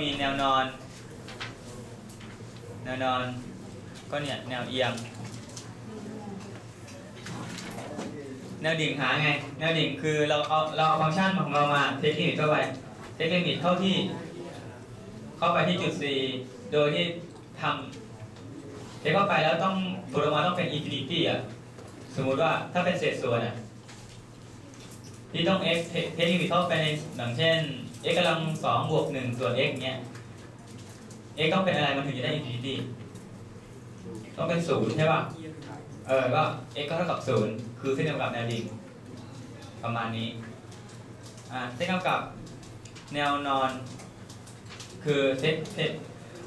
มีแนวนอน แนวนอน ก็เนี่ยแนวเอียง แนวดิ่งหาไง แนวดิ่งคือเราเอาเราเอาฟังก์ชันของเรามาเทคลิมิตเข้าไป เทคลิมิตเข้าที่ เข้าไปที่จุด C โดยที่ทำเทคเข้าไปแล้วต้องผลออกมาต้องเป็นอินฟินิตี้อะ สมมุติว่าถ้าเป็นเศษส่วนอะที่ต้อง x เทคลิมิตเข้าไปในอย่างเช่น x กำลังสองบวกหนึ่งส่วน x เนี้ย x ต้องเป็นอะไรมันถึงจะได้อินฟินิตี้ต้องเป็นศูนย์ใช่ป่ะ เออ ก็ x ก็เท่ากับศูนย์คือเส้นเดียวกับแนวดิ่งประมาณนี้ อ่า เส้นเดียวกับแนวนอน คือเซตเซต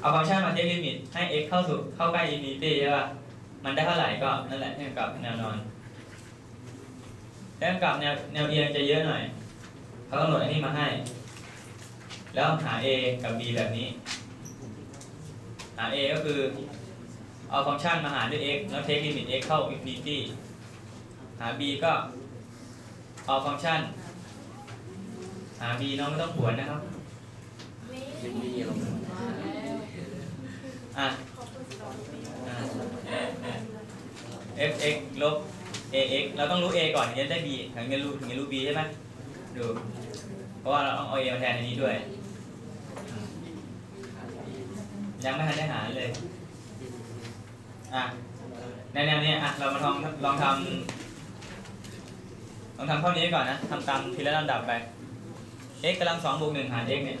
เอาฟังก์ชันมาเทคลิมิตให้ x เข้าสู่เข้าใกล้อินฟินิตี้ใช่ป่ะ มันได้เท่าไหร่ก็นั่นแหละเท่ากับแนวนอนเท่ากับแนวแนวเอียงจะเยอะหน่อยเขากำหนดอันนี้มาให้ แล้วหา a กับ b แบบนี้ หา a ก็คือ เอาฟังก์ชันมาหารด้วย x แล้วเทคลิมิต x เข้า infinity หา b ก็เอาฟังก์ชัน หา b น้องไม่ต้องผวนนะครับอะอะ fx ลบ ax เราต้องรู้ a ก่อนถึงจะได้ b ถึงจะรู้ถึงจะรู้ b ใช่ไหมดู เพราะว่าเราต้องเอา a มาแทนในนี้ด้วย ยังไม่ทันได้หารเลย อะในแนวเนี้ยอะเรามาลองลองทำลองทำข้อนี้ก่อนนะทำตามทีละลำดับไป x กำลังสองบวกหนึ่งหาร x เนี่ย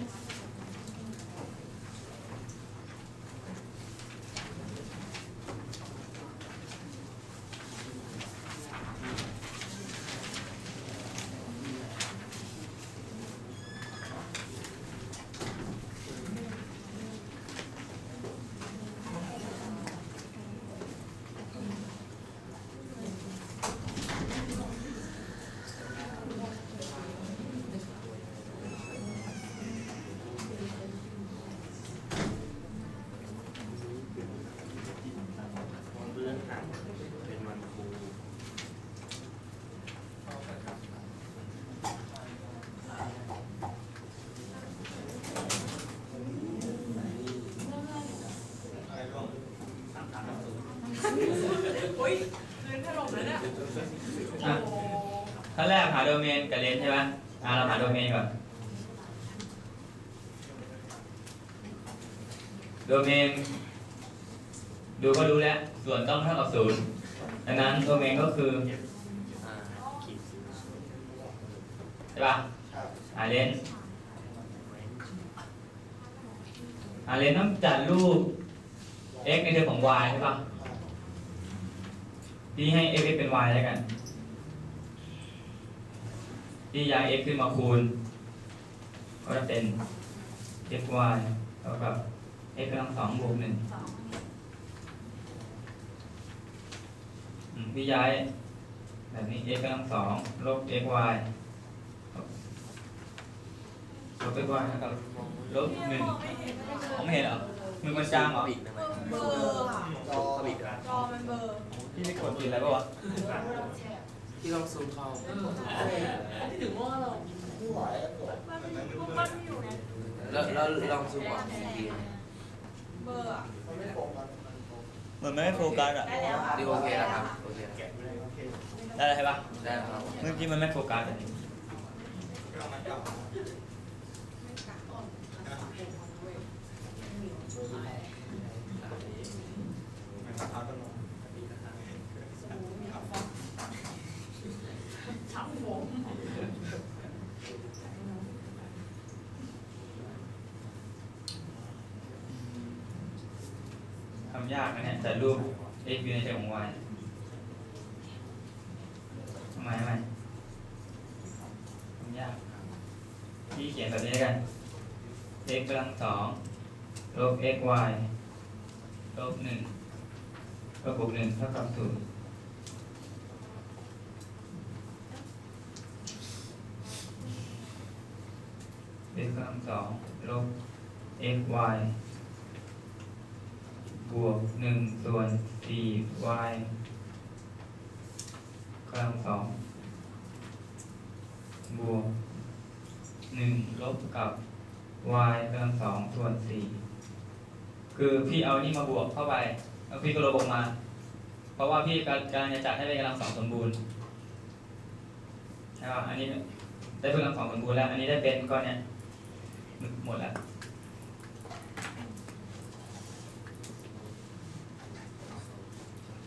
ยคืนถล่มแล้วเนี่ยอะขั้นแรกหาโดเมนกับเลนใช่ไหมอะเราหาโดเมนก่อน โดเมน ดูก็รู้แล้ว ส่วนต้องเท่ากับศูนย์ดังนั้นโดเมนก็คือใช่ป่ะหาเลนหาเลนต้องจัดรูป x ในเทอมของ y ใช่ป่ะ พี่ให้ f เป็น y แล้วกันที่ย้าย x ขึ้นมาคูณ ก็จะเป็น f y เท่ากับ x กำลังสองบวกหนึ่งอืมพี่ย้ายแบบนี้ x กำลังสองลบ x y ลบ x y เท่ากับลบหนึ่งไม่เห็นผมไม่เห็นเหรอมือมันจางเหรอบิดได้ไหมเบอร์อะจอบิดอะจอมันเบอร์ พี่ไม่กดผิดอะไรป่าวะที่ลองซูมเข้าถึงว่าเรามันมันอยู่ไงแล้วแล้วลองซูมออกอีกทีเบอร์อะมันไม่โฟกัสอะได้แล้วดีโอเคแล้วครับโอเคได้แล้วใช่ปะได้แล้วครับเมื่อกี้มันไม่โฟกัสอะำยากนะเนี่ยจัดรูป x อยู่ในเชิงของ y ทำไมทำไมทำยากพี่เขียนแบบนี้กัน x กำลังสองลบ x y ลบหนึ่งลบบวกหนึ่งเท่ากับศูนย์เอ็กกำลังสองลบ x y บวกหนึ่งส่วนสี่ y กำลังสองบวกหนึ่งลบกับ y กำลังสองส่วนสี่คือพี่เอานี่มาบวกเข้าไปแล้วพี่ก็ลบออกมา เพราะว่าพี่กำลังจะจัดให้เป็นกำลังสองสมบูรณ์ใช่ป่ะอันนี้ได้เป็นกำลังสองสมบูรณ์แล้ว อันนี้ได้เป็นก็เนี่ยหมดแล้ว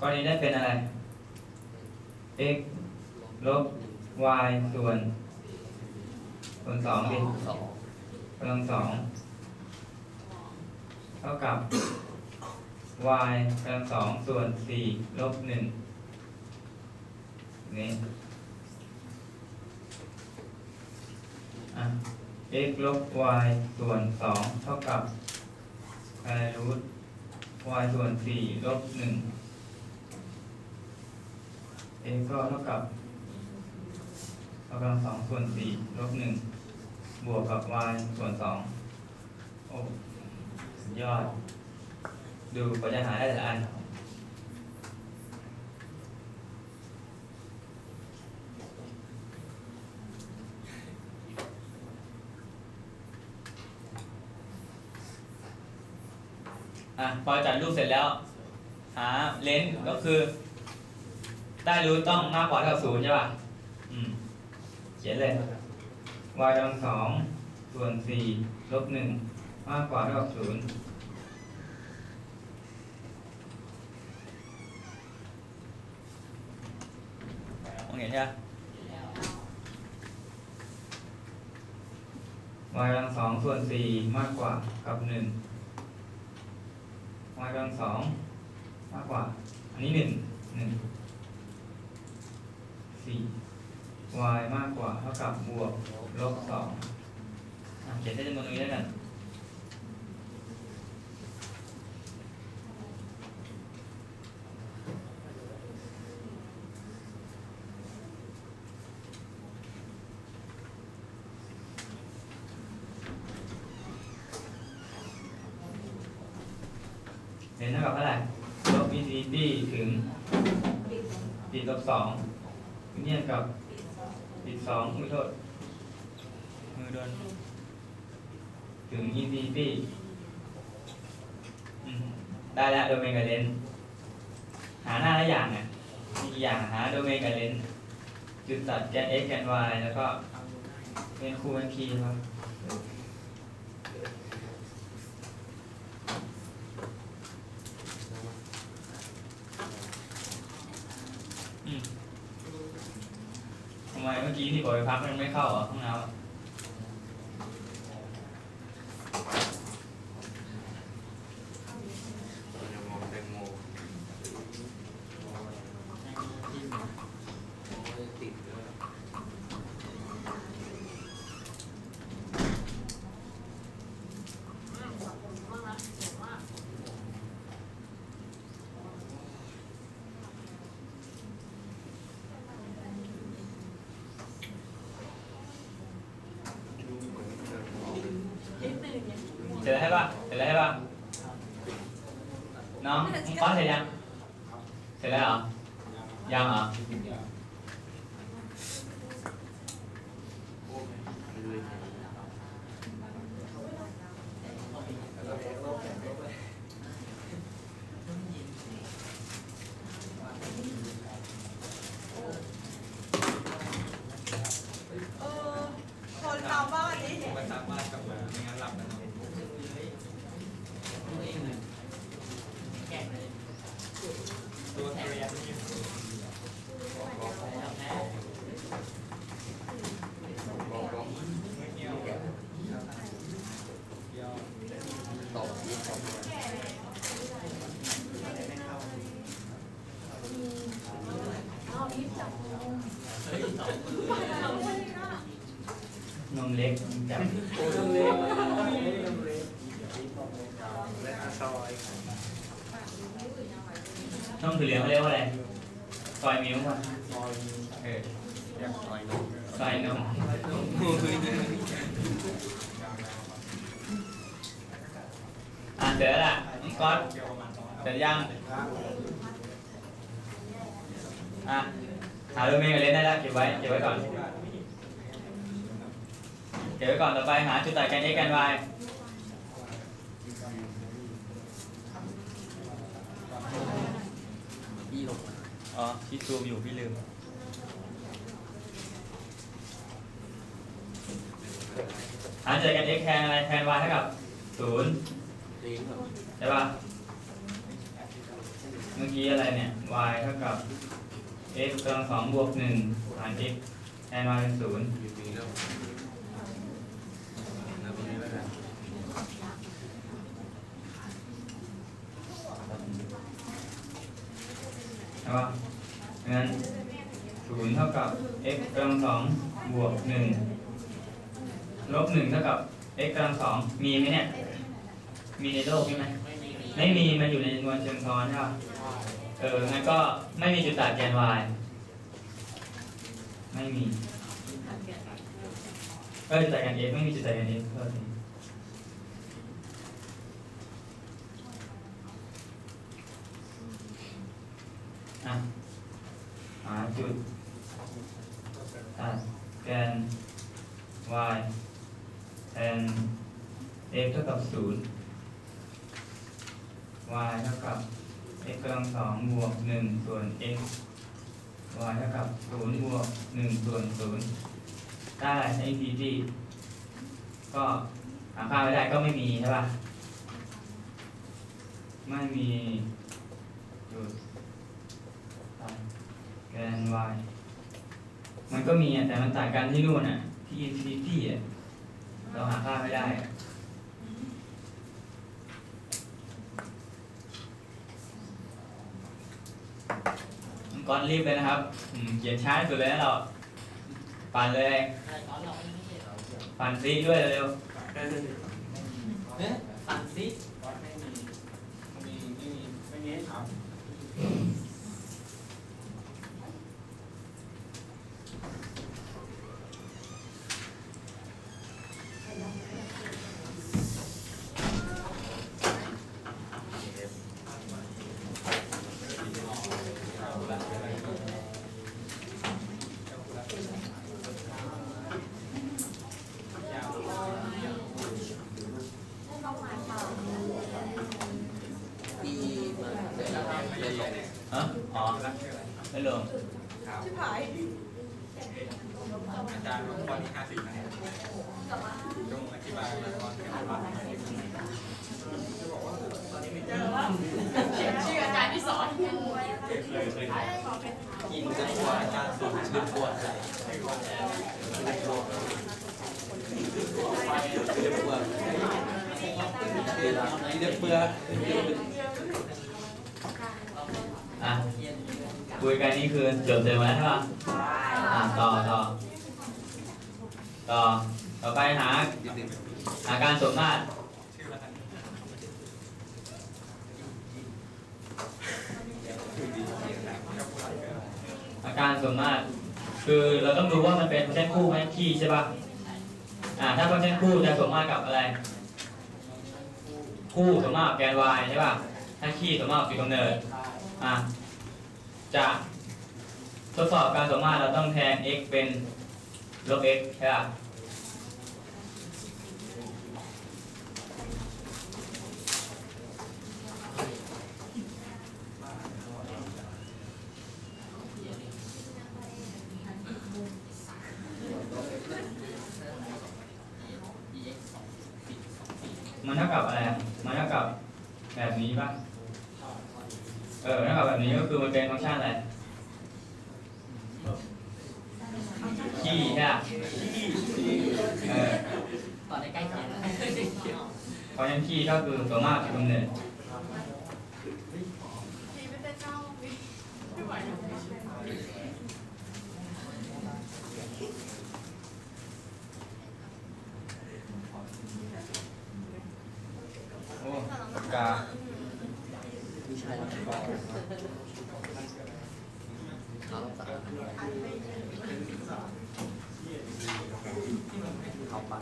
ก้อนนี้ได้เป็นอะไร x ลบ y ส่วนส่วนสองดิกำลังสองเท่ากับ y กำลังสองส่วนสี่ลบหนึ่งนี่อะ x ลบ y ส่วนสองเท่ากับอะไรรูท y ส่วนสี่ลบหนึ่ง a ก็เท่ากับเรากำลังสองส่วนสี่ลบหนึ่งบวกกับ y ส่วนสองโอ้สุดยอด ดูกว่าจะหาได้แต่ละอันอะพอจัดรูปเสร็จแล้ว หาเลนส์ก็คือ ได้รู้ต้องมากกว่าเท่าศูนย์ใช่ป่ะอืมเขียนเลย y กำลังสองส่วนสี่ลบหนึ่งมากกว่าเท่ากับศูนย์มองเห็นใช่ไหม y กำลังสองส่วนสี่มากกว่ากับหนึ่ง y กำลังสองมากกว่า อันนี้หนึ่งหนึ่งสี่ y มากกว่าเท่ากับบวกลบสองเขียนได้จำนวนตรงนี้แล้วกันเห็นเท่ากับเท่าไหร่ลบ infinity ถึงติดลบสองเนี่ยกับ สองอุ้ยโทษ มือโดน ถึงอินฟินิตี้อืมได้แล้วโดเมนกับเลนส์หาหน้าละอย่างเนี่ยมีกี่อย่างหาโดเมนกับเลนส์จุดตัดแกน x แกน y แล้วก็เป็นคูเป็นคีครับ อืมทำไมเมื่อกี้ที่บอกไป พักมันไม่เข้าเหรอห้องน้ำอะ จะมองแตงโมติดด้วย เสร็จแล้วใช่ปะเสร็จแล้วใช่ปะน้องป้อนเสร็จยัง เสร็จแล้วเหรอ ยังเหรอเออคนเราบ้านนี้ มันสามารถกลับมาไม่งั้นหลับนะตัวเรียน ตอบที่ตอบ นมเล็กจับ โอ้เล็กและอาซอย นมถั่วเหลืองเขาเรียกว่าอะไร ซอยมิ้วป่ะ ซอย เออ แยกซอยนม ซอยนมอะเสร็จแล้วล่ะน้อง ก๊อตเสร็จยังอะหาโดเมนกับเลนได้แล้วเก็บไว้เก็บไว้ก่อน เก็บไว้ก่อนต่อไปหาจุดตัดแกน x แกน y พี่ลงอ๋อพี่ซูมอยู่พี่ลืมหาจุดตัดแกน x แทนอะไรแทน y เท่ากับศูนย์ ใช่ป่ะ เมื่อกี้อะไรเนี่ย y เท่ากับ x กำลังสองบวกหนึ่งหาร x แทน y เป็นศูนย์ใช่ป่ะงั้นศูนย์เท่ากับ x กำลังสองบวกหนึ่งลบหนึ่งเท่ากับ x กำลังสองมีไหมเนี่ย มีในโลกใช่ไหมไม่มีมันอยู่ในนวลเชิงซ้อนใช่ป่ะเอองั้นก็ไม่มีจุดตัดแกน y ไม่มีก็จุดตัดแกน x ไม่มีจุดตัดแกน x เท่านี้อะหาจุดตัดแกน y แทน x เท่ากับศูนย์ y เท่ากับ x กำลังสองบวกหนึ่งส่วน x y เท่ากับศูนย์บวกหนึ่งส่วนศูนย์ได้ใช้ infinity ก็หาค่าไม่ได้ก็ไม่มีใช่ป่ะ ไม่มีจุดแกน y มันก็มีอะแต่มันต่างกันที่นู่นอะที่ infinity อะเราหาค่าไม่ได้ อะก่อนรีบเลยนะครับอืมเขียนช้าที่สุดเลยนะเราปั่นเลยปั่นซีด้วยเร็วสั่งซิ มีมีไม่มีให้ถาม อีมาเสร็จแล้วครับเรียนลง ๆฮะอ๋อ ไม่ลงชิบหายอาจารย์ลงข้อที่ห้าสิบนะจงอธิบายมาก่อนที่ว่าเขียนชื่ออาจารย์ที่สอนกินจะตัวอาจารย์สอนชื่อตัวอะไรชื่อตัวชื่อตัวชื่อเปลือกอะคุยกั นี่คือจบเสร็จหมดแล้วใช่ป่ะอะต่อต่อต่อต่อไปหาหาการสมมาตรอาการสมมาตรคือเราต้องดูว่ามันเป็นฟังก์ชันคู่ไหมขี้ใช่ป่ะอ่าถ้าฟังก์ชันคู่จะสมมาตรกับอะไร คู่สมมาตรแกน y ใช่ป่ะถ้าขี้สมมาตรกับจุดกำเนิดอะจะ ทดสอบการสมมาตรเราต้องแทน x เป็นลบ x ใช่ป่ะ มันเท่ากับอะไรอะ มันเท่ากับแบบนี้ป่ะ เออเท่ากับแบบนี้ก็คือมันเป็นฟังก์ชันอะไรขี้ใช่ปะเออ ตอนในใกล้เคียง เพราะฉะนั้นขี้ก็คือตัวมากจุดกำเนิดโอ้ปากกา ไม่ใช่เขาสารเขาปัด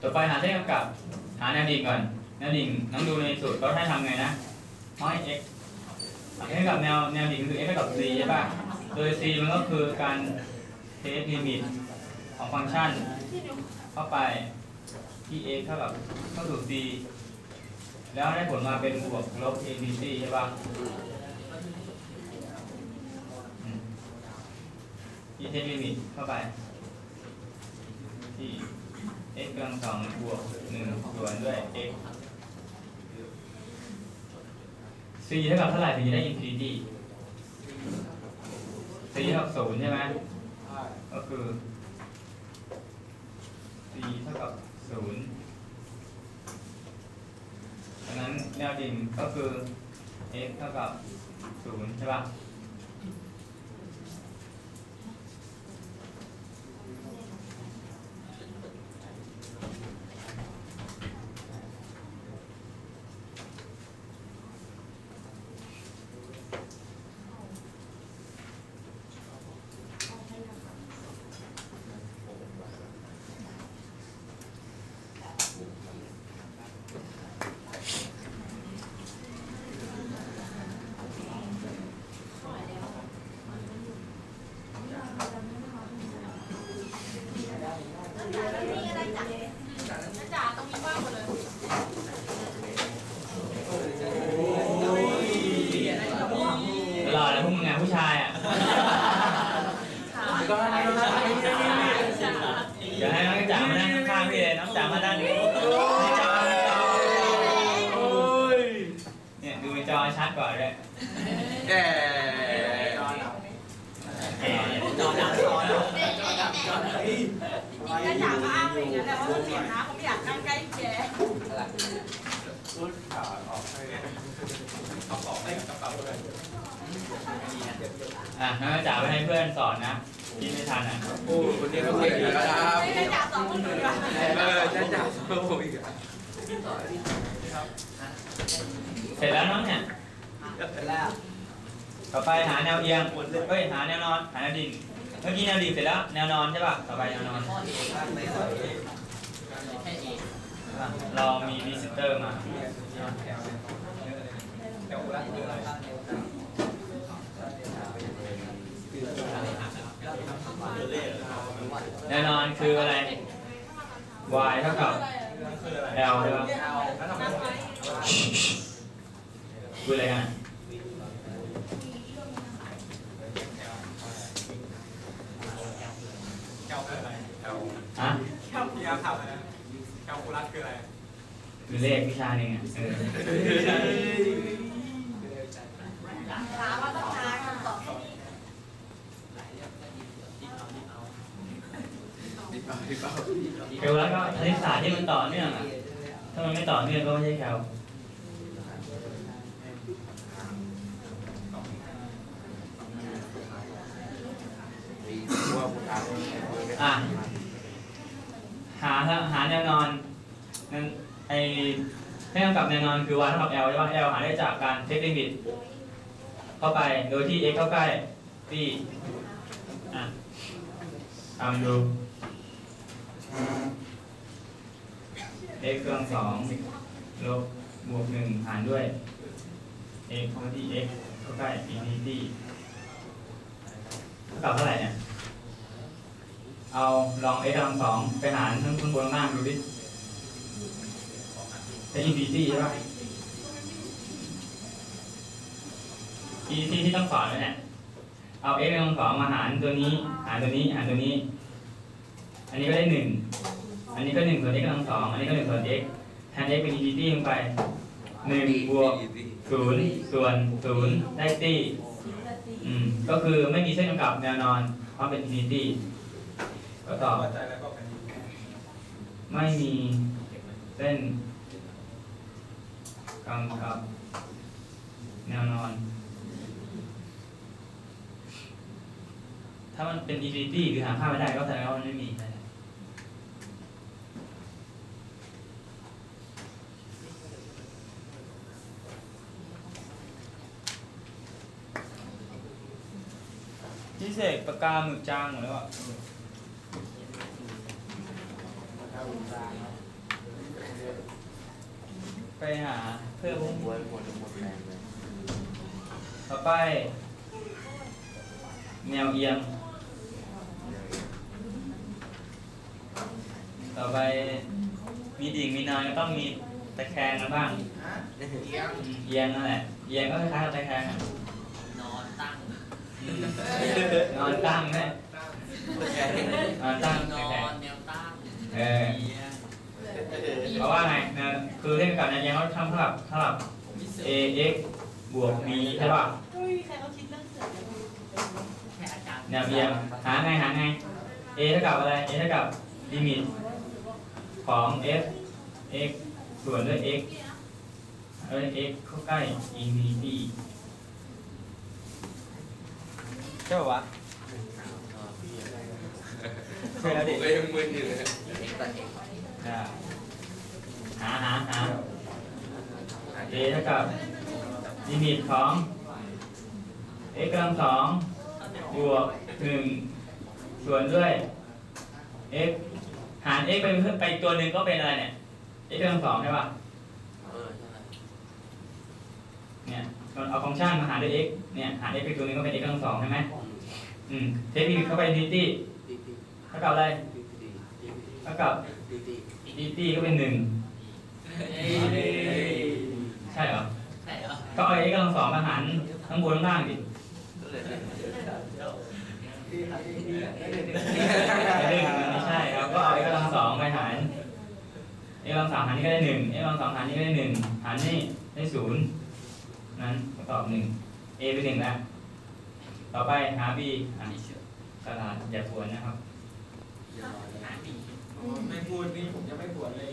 เต่อ ไปหาเส้นกำกับ หาแนวดิ่งก่อน แนวดิ่งน้องดูในสูตรเขาให้ทำไงนะห้อย x หาเส้นกำกับแนวแนวดิ่งคือ x เท่ากับ c ใช่ป่ะ โดย c มันก็คือการเทสลิมิตของฟังก์ชัน เข้าไปที่ x เท่ากับเข้าสู่ c แล้วได้ผลมาเป็นบวกลบ a b c ใช่ป่ะอืมที่เทสลิมิตเข้าไปที่ x กำลังสองบวกหนึ่งส่วนด้วย x c เท่ากับเท่าไหร่ถึงจะได้ infinity c เท่ากับศูนย์ใช่ไหมก็คือ c เท่ากับศูนย์ดังนั้นแนวดิ่งก็คือ x เท่ากับศูนย์ใช่ปะ จ๋าตรงนี้ว่างหมดเลย ตลอดเลยพวกมึงไงผู้ชายอะ ก็ให้ก็ให้ เดี๋ยวให้น้องจ๋ามานั่งข้างๆพี่เลยน้องจ๋ามานั่งนี่ในจอในจอเนี่ยดูในจอชัดกว่าด้วย แก่ จอดับจอดับจอดับ ถ้าจ๋าก็อ้างอย่างนั้นแหละว่ามันเสียนะผมอยากนั่งใกล้แกรุดขาออกให้เอาออกให้กระเป๋าเลยอะน้องจ๋าไปให้เพื่อนสอนนะพี่ไม่ทันอะโอ้คนนี้ก็เก่งแล้วครับไม่ได้จ๋าสองคนอื่นว่ะเออจะจับผมอีกอะเสร็จแล้วน้องเนี่ยเสร็จแล้วต่อไปหาแนวเอียงเฮ้ยหาแนวนอน หาแนวดิ่ง เมื่อกี้แนวดิ่งเสร็จแล้ว แนวนอนใช่ป่ะ ต่อไปแนวนอน เรามีวิสิเตอร์มาแถวรักคืออะไรแนวนอนคืออะไร y เท่ากับคืออะไร l ใช่ป่ะแล้วทำไมคุยอะไรกัน แถวคืออะไรแถว ฮะ พี่อาร์ถามอะไรแถวคุรัสคืออะไร คือเลขวิชาหนึ่งอะเออถามว่าต้องหาคำตอบให้ดีแคลแล้วก็คณิตศาสตร์ที่มันต่อเนื่องอะถ้ามันไม่ต่อเนื่องก็ไม่ใช่แคลอะหาหาแนวนอน ไอให้กำกับแนวนอนคือ y เท่ากับ l ใช่ป่ะ l หาได้จากการเทคลิมิตเข้าไปโดยที่ x เข้าใกล้ที่อะทำดู x กำลังสองลบบวกหนึ่งหารด้วย x เข้าที่ x เข้าใกล้ infinity เท่ากับเท่าไหร่เนี่ย เอาลอง x กำลังสองไปหารทั้งข้างบนข้างล่างดูดิ เป็น infinity ใช่ปะ infinity ที่ต้องสอนเลยเนี่ยเอา x กำลังสองมาหารตัวนี้ หารตัวนี้ หารตัวนี้ อันนี้ก็ได้หนึ่งอันนี้ก็หนึ่งส่วน x กำลังสองอันนี้ก็หนึ่งส่วน x แทน x เป็น infinity ลงไปหนึ่งบวกศูนย์ส่วนศูนย์ได้ตี้อืมก็คือไม่มีเส้นกำกับแนวนอน เพราะเป็น infinity ก็ตอบปัจจัยแล้วก็เป็นไม่มีเส้น กำกับ แนวนอน ถ้ามันเป็น infinity หรือหาค่าไม่ได้ก็แสดงว่ามันไม่มีนะพิเสกปากกาหมึกจางหมดแล้วอะไปหา พื่อพุ่งหัวหัวหมดแรงเลยต่อไป แนวเอียง ต่อไปมีดิ่งมีนอนก็ต้องมีตะแคงกันบ้างเอียงเอียงนั่นแหละเอียงก็คล้ายๆกับตะแคงอะนอนตั้งนอนตั้งนะนอนตั้งนตะอแคงนแนวตั้งเออ เพราะว่าไงนะคือเล่นกับนายยังเขาทำเท่ากับเท่ากับ a x บวก b ใช่ป่ะไม่มีใครเขาคิดเรื่องเสือเลยแค่อาจารย์แนวเอียงหาไงหาไง a เท่ากับอะไร a เท่ากับลิมิตของ f x ส่วนด้วย x เอ้ย x เข้าใกล้ infinity ใช่ป่ะวะใช่แล้วดิก็ยังมึนอยู่เลยอ่า หาหาหา a เท่ากับลิมิตของ x กำลังสองบวกหนึ่งส่วนด้วย x หาร x ไปเพิ่มไปตัวหนึ่งก็เป็นอะไรเนี่ย x กำลังสองใช่ป่ะเนี่ยเอาฟังก์ชันมาหารด้วย x เนี่ยหาร x ไปตัวหนึงก็เป็น x กำลังสองใช่ไหมอืมเทคนิคเข้าไป infinity ดีดีเท่ากับอะไรเท่ากับดีดี infinity ก็เป็นหนึ่ง ใช่เหรอใช่เหรอก็เอา x กำลังสองมาหารข้างบนข้างล่างดิก็เลยไม่ได้มันไม่ใช่ครับก็เอา x กำลังสองไปหาร x กำลังสามหารนี่ก็ได้หนึ่ง x กำลังสองหารนี่ก็ได้หนึ่งหารนี่ได้ศูนย์นั้นก็ตอบหนึ่ง a เป็นหนึ่งแล้ว ต่อไปหา b อะตลาดอย่าทวนนะครับ หาปี ไม่พูดนี่ผมจะไม่ปวดเลย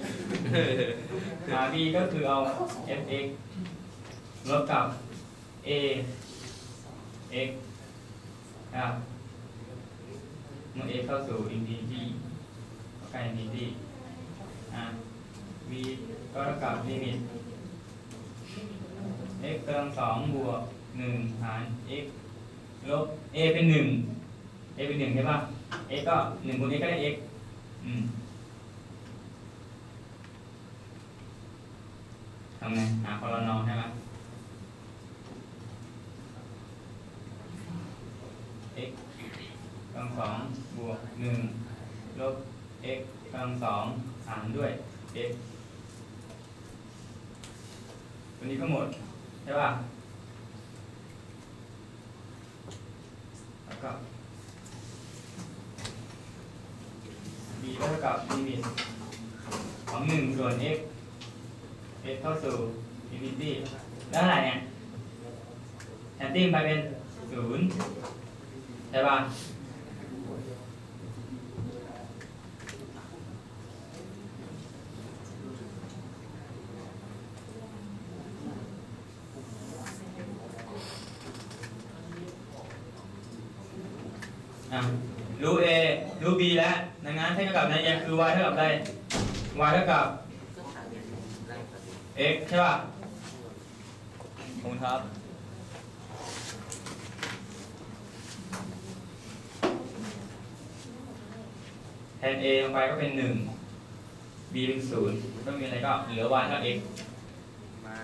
หา b ก็คือเอา f(x) ลบกับ a x ครับเมื่อ x เข้าสู่ infinity เข้าใกล้ infinity อะ v ก็เท่ากับลิมิต x กำลังสองบวกหนึ่งหาร x ลบ a เป็นหนึ่ง a เป็นหนึ่งใช่ป่ะ x ก็หนึ่งคูณ x ก็ได้ x อืม ทำไงหาคอรนอใช่ไหม x กำลังสองบวกหนึ่งลบ x กำลังสองหารด้วย x ตัวนี้ก็หมด ใช่ป่ะ แล้วก็ b ก็เท่ากับลิมิตของหนึ่งส่วน x x เข้าสู่ infinity แล้วเท่าไหร่เนี่ยแอนติ้งไปเป็นศูนย์ใช่ป่ะอะรู้ A รู้ B แล้วดังนั้นเท่ากับนั้นยังคือ y เท่ากับอะไร y เท่ากับ x ใช่ป่ะขอบคุณครับ แทน A ลงไปก็เป็น 1 B เป็น0ก็มีอะไรก็เหลือ y เท่า x ไม่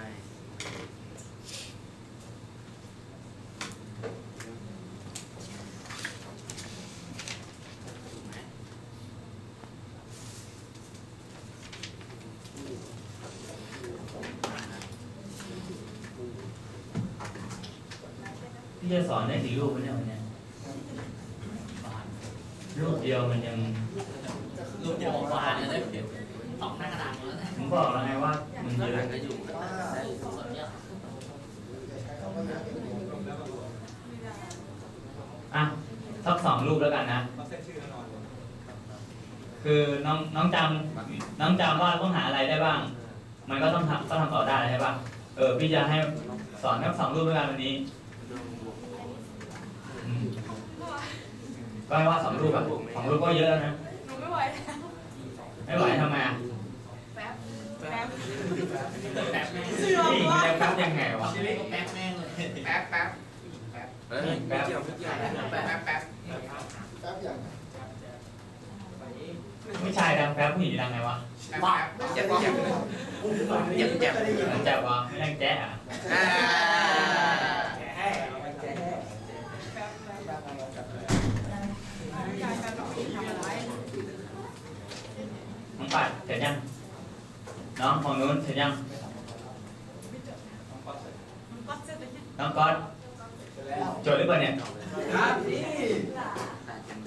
พี่จะสอนได้กี่รูปวะเนี่ยวันเนี้ยรูปเดียวมันยัง รูปเดียวของบ้านเลยสองหน้ากระดาษแล้วผมบอกแล้วไงว่ามันเยอะก็อยู่อะสักสองรูปแล้วกันนะคือน้องน้องจำน้องจำว่าต้องหาอะไรได้บ้าง มันก็ต้องทำต้องทำต่อได้ใช่ป่ะเออพี่จะให้สอนแค่สองรูปแล้วกันวันนี้ก็ให้ว่าสองรูปอะสองรูปก็เยอะแล้วนะ ไม่ไหวแล้วไม่ไหวทำไมอะแป๊บแป๊บแป๊บแม่งเสื่อมนี่ว่ะจะแป๊บยังไงวะชีวิตก็แป๊บแม่งเลยแป๊บแป๊บเฮ้ยไม่เกี่ยวไม่เกี่ยวแป๊บแป๊บแป๊บนี่ผู้ชายดังแป๊บผู้หญิงดังไงวะบ้าเจ็บเจ็บเจ็บเจ็บแจ๊บวะไม่ดังแจ๊ะอะ อ่า ยายกันต้องทำอะไร น้องปัดเสร็จยัง นู้นเสร็จยังน้องก๊อตจดหรือเปล่าเนี่ยครับนี่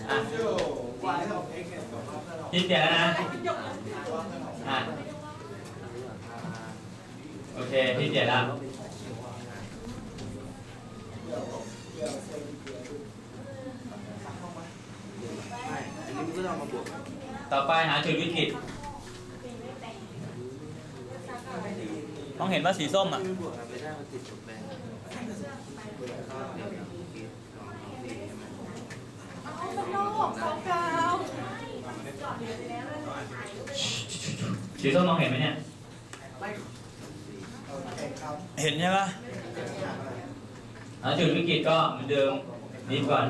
อะโย่เดียสองพันห้าร้อยพี่เปลี่ยนแล้วนะอะโอเคพี่เสียแล้ว อันนี้มันก็ต้องมาบวก ต่อไปหาจุดวิกฤตมองเห็ นว่าสีส้มอะไม่บวกไปได้มันติดจบแบงเอาโลกสองกาวสีส้มมองเห็นไหมเนี่ยเห็นใช่ปะหาจุดวิกฤตก็เหมือนเดิมนิดก่อน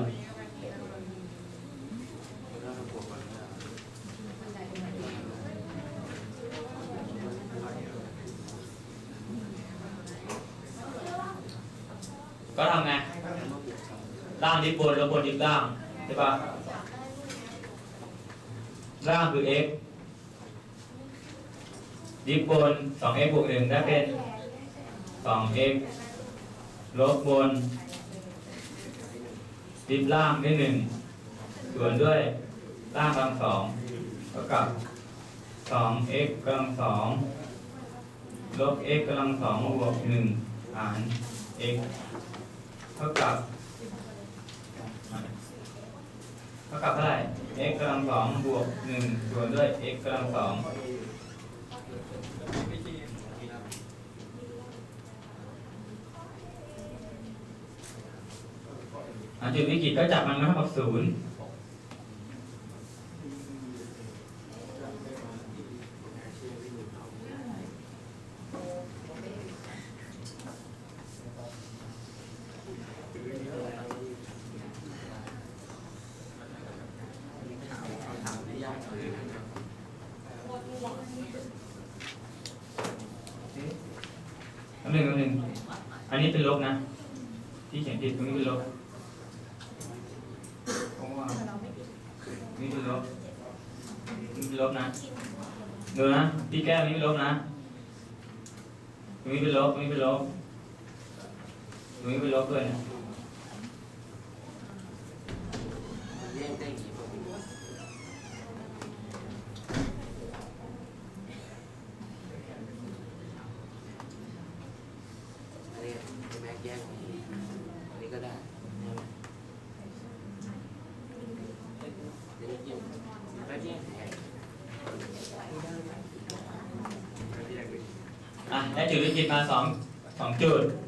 ก็ทำไง ล่าง ดิบบนแล้วบนดิบล่างใช่ปะล่างคือ x ดิบบน 2x บวก1ได้เป็น 2x ลบบน ดิบล่างได้1ส่วนด้วยล่างกำลังสองเท่ากับ 2x กำลังสองลบ x กำลังสองบวก1หาร x เท่ากับ เท่ากับเท่าไหร่ x กำลังสองบวกหนึ่งส่วนด้วย x กำลังสองจุดวิกฤตก็จับมันมาเท่ากับศูนย์อันหนึ่งอันหนึ่งอันนี้เป็นลบนะ ที่เขียนผิดตรงนี้เป็นลบเพราะว่านี่เป็นลบนี่เป็นลบนะดูนะพี่แก้วนี่เป็นลบนะตรงนี้เป็นลบตรงนี้เป็นลบตรงนี้เป็นลบด้วยนะ แย่งได้กี่ผมอันนี้แม็กแย่งอันนี้ก็ได้อันนี้ยิ่งแม็กแย่ง อะได้จุดวิกฤตมาสองสองจุด